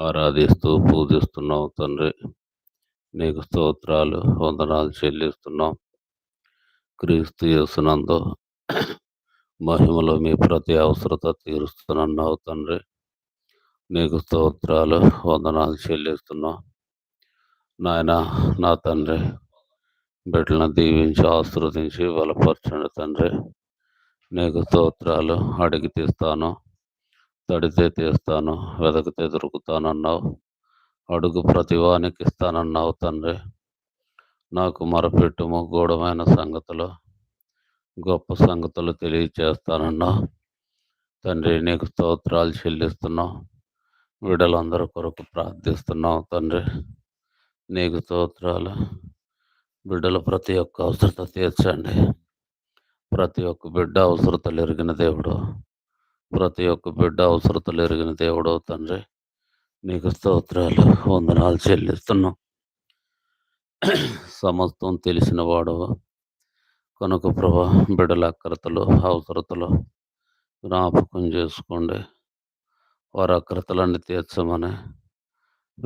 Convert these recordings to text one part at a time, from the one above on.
ఆరాధిస్తూ పూజిస్తున్నాం తండ్రి. నీకు స్తోత్రాలు వందనాలు చెల్లిస్తున్నాం. క్రీస్తు చేస్తున్నందు మహిమలో మీ ప్రతి అవసరత తీరుస్తున్నావు తండ్రి. నీకు స్తోత్రాలు వందనాలు చెల్లిస్తున్నాం. నాయన నా తండ్రి బిడ్డలను దీవించి ఆశీర్వదించి బలపరచండి తండ్రి. నీకు స్తోత్రాలు అడిగి తీస్తాను. తడితే తీస్తాను వెదకితే దొరుకుతానన్నావు. అడుగు ప్రతివానికి ఇస్తానన్నావు తండ్రి. నాకు మరపెట్టుము గూఢమైన సంగతులు గొప్ప సంగతులు తెలియచేస్తానన్నావు. తండ్రి నీకు స్తోత్రాలు చెల్లిస్తున్నావు. విడలందరి కొరకు ప్రార్థిస్తున్నావు తండ్రి. నీకు స్తోత్రాలు. బిడ్డలు ప్రతి ఒక్క అవసరత తీర్చండి. ప్రతి ఒక్క బిడ్డ అవసరతలు ఎరిగిన దేవుడు. ప్రతి ఒక్క బిడ్డ అవసరతలు ఎరిగిన దేవుడు తండ్రి నీకు స్తోత్రాలు వందనాలు చెల్లిస్తున్నాం. సమస్తం తెలిసిన వాడు కనుక ప్రభా బిడ్డల అక్రతలు అవసరతలు జ్ఞాపకం చేసుకోండి. వారి అక్రతలన్నీ తీర్చమని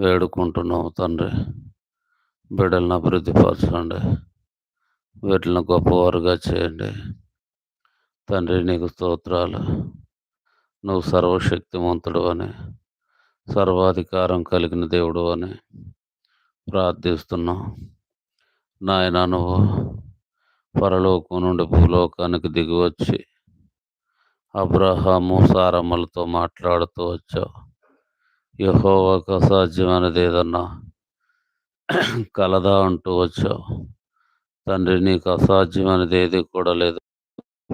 వేడుకుంటున్నాం తండ్రి. బిడ్డలను అభివృద్ధిపరచండి వీటిని గొప్పవారుగా చేయండి. తండ్రి నీకు స్తోత్రాలు. నువ్వు సర్వశక్తివంతుడు అని సర్వాధికారం కలిగిన దేవుడు అని ప్రార్థిస్తున్నావు నాయన నువ్వు పరలోకం నుండి భూలోకానికి దిగి వచ్చి అబ్రహాము సారమ్మలతో మాట్లాడుతూ వచ్చావు. యహోవాకు అసాధ్యమైనది ఏదన్నా కలదా అంటూ వచ్చావు. తండ్రి నీకు అసాధ్యమైనది ఏది కూడా లేదు.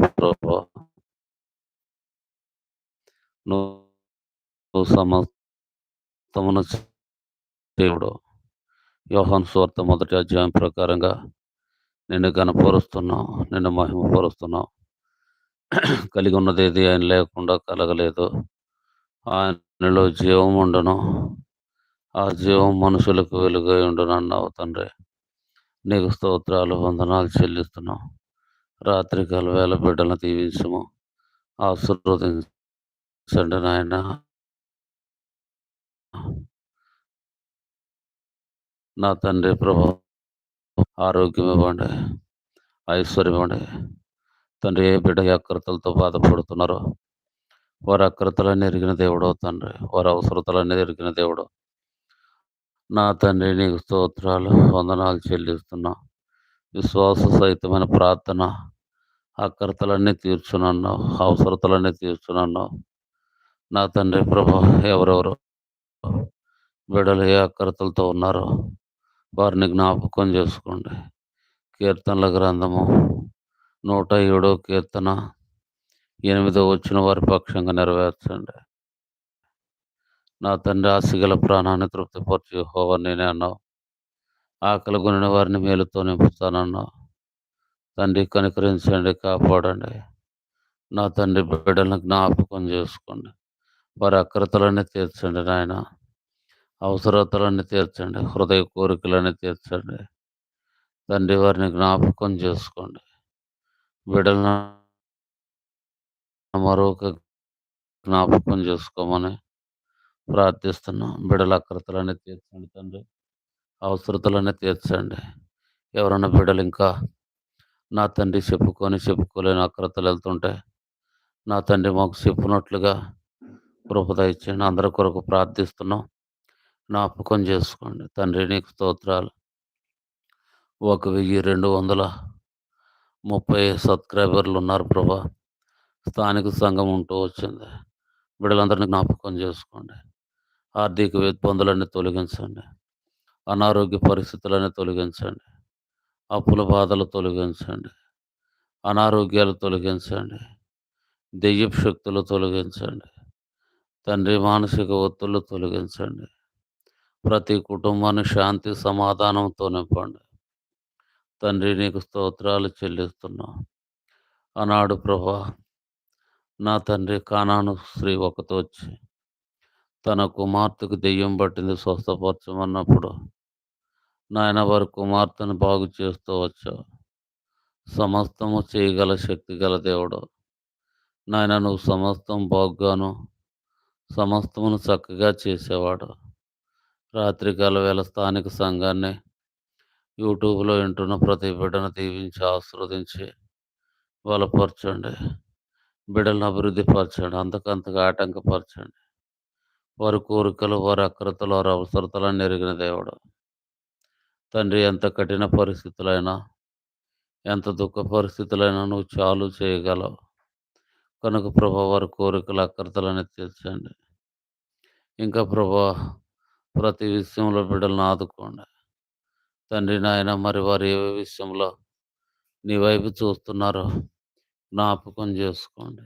ప్రభా నువ్వు సమస్తమును దేవుడు. యోహాన్ స్వార్థ మొదటి అధ్యాయం ప్రకారంగా నిన్ను కనపరుస్తున్నావు నిన్ను మహిమపరుస్తున్నావు కలిగి ఉన్నది ఏది ఆయన లేకుండా కలగలేదు. ఆయనలో జీవం ఉండను. ఆ జీవం మనుషులకు వెలుగై ఉండను అన్నావు తండ్రి. నీకు స్తోత్రాలు వందనాలు చెల్లిస్తున్నావు రాత్రికాల వేళ బిడ్డలను దీవించము. సండ నాయన. నా తండ్రి ప్రభు ఆరోగ్యం ఇవ్వండి ఐశ్వర్యం ఇవ్వండి. తండ్రి ఏ బిడ్డ అక్రతలతో బాధపడుతున్నారో వారి అక్రతలన్నీ ఎరిగిన దేవుడు తండ్రి వారి అవసరతలన్నీ ఎరిగిన దేవుడు. నా తండ్రి నీకు స్తోత్రాలు వందనాలు చెల్లిస్తున్నా. విశ్వాస సహితమైన ప్రార్థన అక్రతలన్నీ తీర్చునన్నావు అవసరతలన్నీ తీర్చునన్నావు. నా తండ్రి ప్రభు ఎవరెవరు బిడలు ఏ అక్రతలతో ఉన్నారో వారిని జ్ఞాపకం చేసుకోండి. కీర్తనల గ్రంథము నూట ఏడో కీర్తన ఎనిమిదో వచ్చిన వారి పక్షంగా నెరవేర్చండి. నా తండ్రి ఆశగల ప్రాణాన్ని తృప్తిపరిచి హోవా నేనే అన్నావు. ఆకలి కొనిన వారిని మేలుతో నింపుతానన్నావు. తండ్రి కనికరించండి కాపాడండి. నా తండ్రి బిడ్డలను జ్ఞాపకం చేసుకోండి. వారి అక్రతలన్నీ తీర్చండి నాయన. అవసరతలన్నీ తీర్చండి హృదయ కోరికలన్నీ తీర్చండి. తండ్రి వారిని జ్ఞాపకం చేసుకోండి. బిడ్డలను మరొక జ్ఞాపకం చేసుకోమని ప్రార్థిస్తున్నాం. బిడ్డల అక్రతలన్నీ తీర్చండి తండ్రి. అవసరతలన్నీ తీర్చండి. ఎవరన్నా బిడ్డలు ఇంకా నా తండ్రి చెప్పుకొని చెప్పుకోలేని అక్రతలు వెళ్తుంటే నా తండ్రి మాకు చెప్పినట్లుగా కృపద ఇచ్చేయండి అందరి కొరకు ప్రార్థిస్తున్నాం. జ్ఞాపకం చేసుకోండి. తండ్రి నీకు స్తోత్రాలు. ఒక వెయ్యి రెండు వందల ముప్పై సబ్స్క్రైబర్లు ఉన్నారు ప్రభా. స్థానిక సంఘం ఉంటూ వచ్చింది. బిడ్డలందరినీ జ్ఞాపకం చేసుకోండి. ఆర్థిక ఇబ్బందులన్నీ తొలగించండి. అనారోగ్య పరిస్థితులన్నీ తొలగించండి. అప్పుల బాధలు తొలగించండి. అనారోగ్యాలు తొలగించండి. దెయ్యపు శక్తులు తొలగించండి. తండ్రి మానసిక ఒత్తులు తొలగించండి. ప్రతి కుటుంబాన్ని శాంతి సమాధానంతో నింపండి. తండ్రి నీకు స్తోత్రాలు చెల్లిస్తున్నాం. అన్నాడు ప్రభా నా తండ్రి కానాను స్త్రీ ఒకతో వచ్చి తన కుమార్తెకు దెయ్యం పట్టింది స్వస్థపరచమన్నప్పుడు నాయన వారి కుమార్తెను బాగు చేస్తూ వచ్చావు. సమస్తము చేయగల శక్తి గల దేవుడు. నాయన నువ్వు సమస్తం బాగుగాను సమస్తమును చక్కగా చేసేవాడు రాత్రికాల వేళ స్థానిక సంఘాన్ని యూట్యూబ్‌లో వింటున్న ప్రతి బిడ్డను దీవించి, ఆస్వాదించి బలపరచండి. బిడ్డలను అభివృద్ధి పరచండి. ఆటంకపరచండి. వారి కోరికలు, వారి అక్రతలు, వారి అవసరతలను ఎరిగిన దేవుడు. తండ్రి ఎంత కఠిన పరిస్థితులైనా, ఎంత దుఃఖ పరిస్థితులైనా నువ్వు చాలు చేయగలవు. కనుక ప్రభా వారి కోరికలు, అక్రతలన్నీ తీర్చండి. ఇంకా ప్రభా ప్రతి విషయంలో బిడ్డలను ఆదుకోండి. తండ్రి నాయన మరి వారు ఏ విషయంలో నీ వైపు చూస్తున్నారో జ్ఞాపకం చేసుకోండి.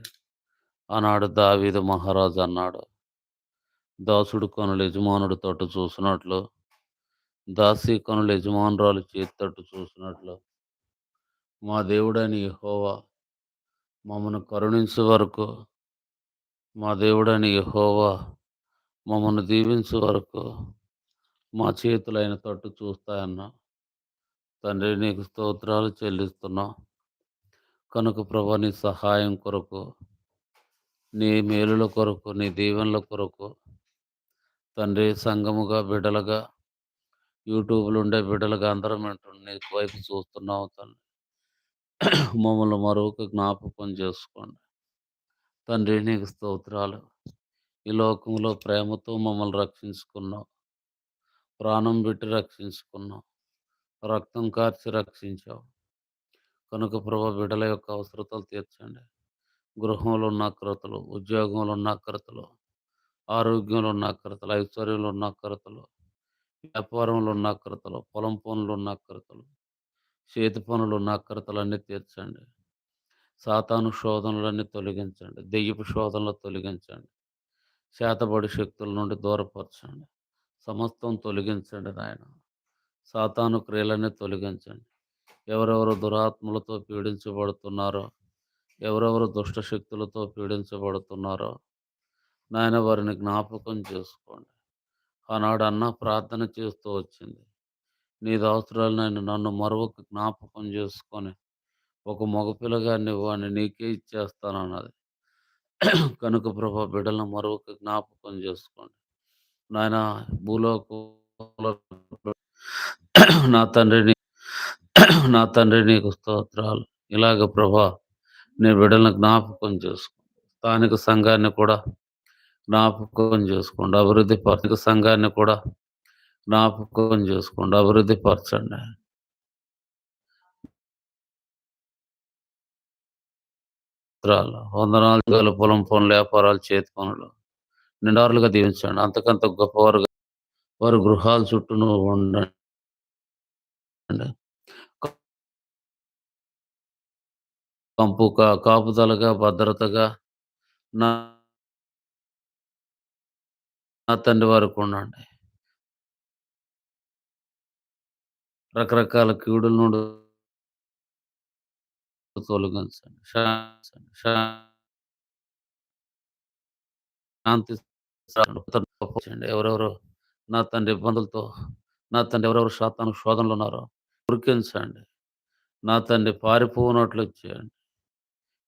ఆనాడు దావీదు మహారాజు అన్నాడు. దాసుడు కొనులు యజమానుడు తట్టు చూసినట్లు, దాసి కొనులు యజమానురాలు చేతి తట్టు చూసినట్లు, మా దేవుడైన హోవా మమ్మను కరుణించు వరకు, మా దేవుడని యహోవా మమ్మను దీవించు వరకు, మా చేతులైన తట్టు చూస్తాయన్నా. తండ్రి నీకు స్తోత్రాలు చెల్లిస్తున్నాం. కనుక ప్రభా నీ సహాయం కొరకు, నీ మేలుల కొరకు, నీ దీవెనల కొరకు, తండ్రి సంఘముగా, బిడలుగా యూట్యూబ్‌లో ఉండే బిడ్డలుగా అందరం వింటున్న నీ వైపు చూస్తున్నావు తండ్రి. మమ్మల్ని మరొక జ్ఞాపకం చేసుకోండి. తండ్రి నీకు స్తోత్రాలు. ఈ లోకంలో ప్రేమతో మమ్మల్ని రక్షించుకున్నావు. ప్రాణం పెట్టి రక్షించుకున్నావు. రక్తం కార్చి రక్షించావు. కనుక ప్రభ బిడ్డల యొక్క అవసరతలు తీర్చండి. గృహంలో ఉన్న అక్రతలు, ఉద్యోగంలో ఉన్న అక్రతలు, ఆరోగ్యంలో ఉన్న అక్రతలు, ఐశ్వర్యంలో ఉన్న అక్రతలు, వ్యాపారంలో ఉన్న అక్రతలు, పొలం పనులు ఉన్న అక్రతలు, చేతి పనులు ఉన్న అక్రతలన్నీ తీర్చండి. సాతాను శోధనలన్నీ తొలగించండి. దెయ్యపు శోధనలు తొలగించండి. చేతబడి శక్తుల నుండి దూరపరచండి. సమస్తం తొలగించండి నాయన. సాతాను క్రియలన్నీ తొలగించండి. ఎవరెవరు దురాత్మలతో పీడించబడుతున్నారో, ఎవరెవరు దుష్ట శక్తులతో పీడించబడుతున్నారో, నాయన వారిని జ్ఞాపకం చేసుకోండి. ఆనాడు అన్న ప్రార్థన చేస్తూ వచ్చింది. నీ దాసురాలినైన నన్ను మరొక జ్ఞాపకం చేసుకొని, ఒక మగపిల్లగాన్ని వాడిని నీకే ఇచ్చేస్తానన్నది. కనుక ప్రభా బిడ్డలను మరొక జ్ఞాపకం చేసుకోండి. నాయన భూలోక నా తండ్రిని నా తండ్రి నీకు స్తోత్రాలు. ఇలాగ ప్రభా నీ బిడ్డలను జ్ఞాపకం చేసుకోండి స్థానిక సంఘాన్ని కూడా జ్ఞాపకం చేసుకోండి. అభివృద్ధి పరచ సంఘాన్ని కూడా జ్ఞాపకం చేసుకోండి. అభివృద్ధి పరచండి. స్తోత్రాలు. వందనాలు గల పొలం పనులు, వ్యాపారాలు, చేతి పనులు నిండారులుగా దీవించండి. అంతకంత గొప్పవారుగా వారి గృహాల చుట్టూ నువ్వు ఉండండి. కంపు కాపుదలగా, భద్రతగా నా నా తండ్రి వారికి ఉండండి. రకరకాల కీడుల నుండి తొలగించండి. శాంతించండి. శాంతి ఎవరెవరు నా తండ్రి ఇబ్బందులతో, నా తండ్రి ఎవరెవరు శాతానికి శోధనలు ఉన్నారో ఉరికించండి. నా తండ్రి పారిపోనట్లు చేయండి.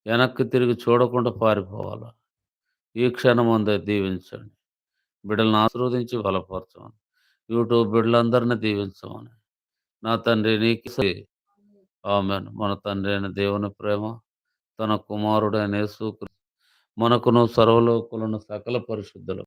వెనక్కి తిరిగి చూడకుండా పారిపోవాలా. ఈ క్షణం అందరి దీవించండి. బిడ్డలను ఆశీర్వదించి బలపరచమని. యూట్యూబ్ బిడ్డలందరినీ దీవించమని. నా తండ్రి నీకు ఆమె మన తండ్రి అయిన దేవుని ప్రేమ, తన కుమారుడైన యేసుక్రీస్తు మనకును సర్వలోకులను సకల పరిశుద్ధులు.